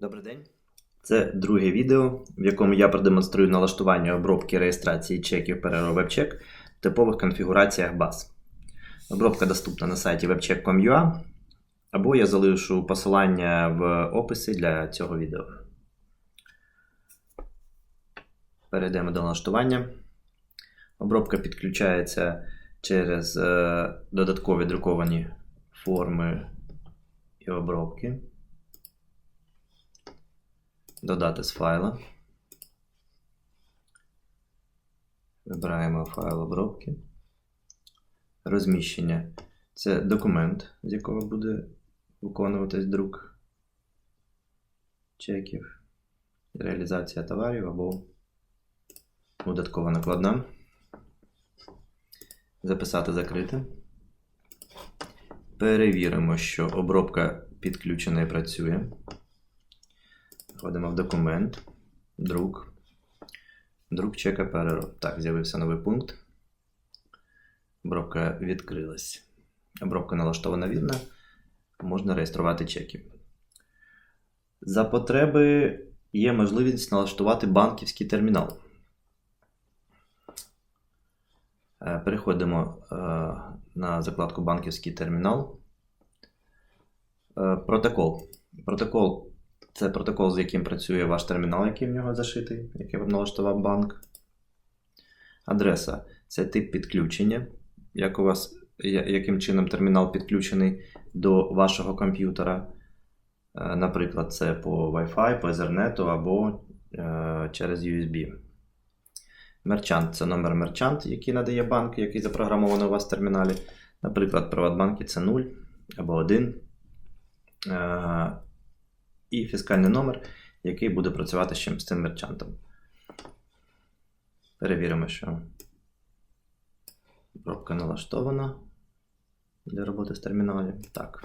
Добрий день. Це друге відео, в якому я продемонструю налаштування обробки реєстрації чеків WebCheck в типових конфігураціях баз. Обробка доступна на сайті webcheck.com.ua або я залишу посилання в описі для цього відео. Перейдемо до налаштування. Обробка підключається через е, додаткові друковані форми і обробки. Додати з файла. Вибираємо файл обробки. Розміщення. Це документ, з якого буде виконуватись друк чеків, реалізація товарів або додаткова накладна. Записати закрити. Перевіримо, що обробка підключена і працює. Входимо в документ, друк. Друк чека перероб. Так, з'явився новий пункт. Обробка відкрилась. Обробка налаштована вірно. Можна реєструвати чеки. За потреби є можливість налаштувати банківський термінал. Е, Переходимо е, на закладку Банківський термінал. Е, Протокол. Протокол це протокол, з яким працює ваш термінал, який в нього зашитий, який вам налаштував банк. Адреса це тип підключення, як у вас, яким чином термінал підключений до вашого комп'ютера. Е, Наприклад, це по Wi-Fi, по Ethernet або е, через USB. Мерчант це номер мерчант, який надає банк, який запрограмований у вас в терміналі. Наприклад, в Приватбанкі це 0 або 1. І фіскальний номер, який буде працювати з з цим мерчантом. Перевіримо, що пробка налаштована для роботи з терміналів. Так.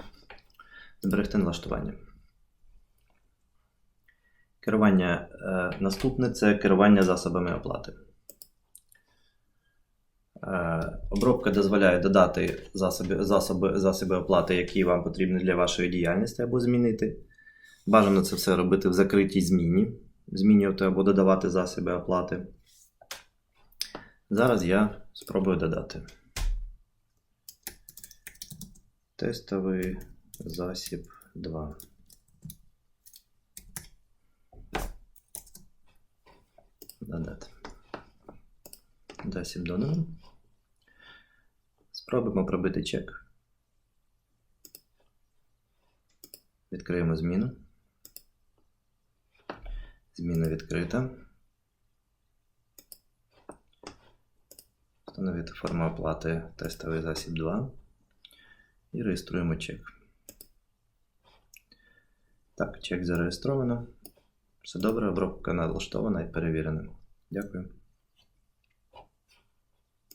Зберегти налаштування. Керування е, наступне це керування засобами оплати. Е, Обробка дозволяє додати засоби, засоби, засоби оплати, які вам потрібні для вашої діяльності або змінити. Бажано це все робити в закритій зміні, змінювати або додавати засоби оплати. Зараз я спробую додати. Тестовий засіб 2. Додати. Засіб додано. Спробуємо пробити чек. Відкриємо зміну. Зміна відкрита. Встановити форму оплати тестовий засіб 2. І реєструємо чек. Так, чек зареєстровано. Все добре, обробка налаштована і перевірена. Дякую.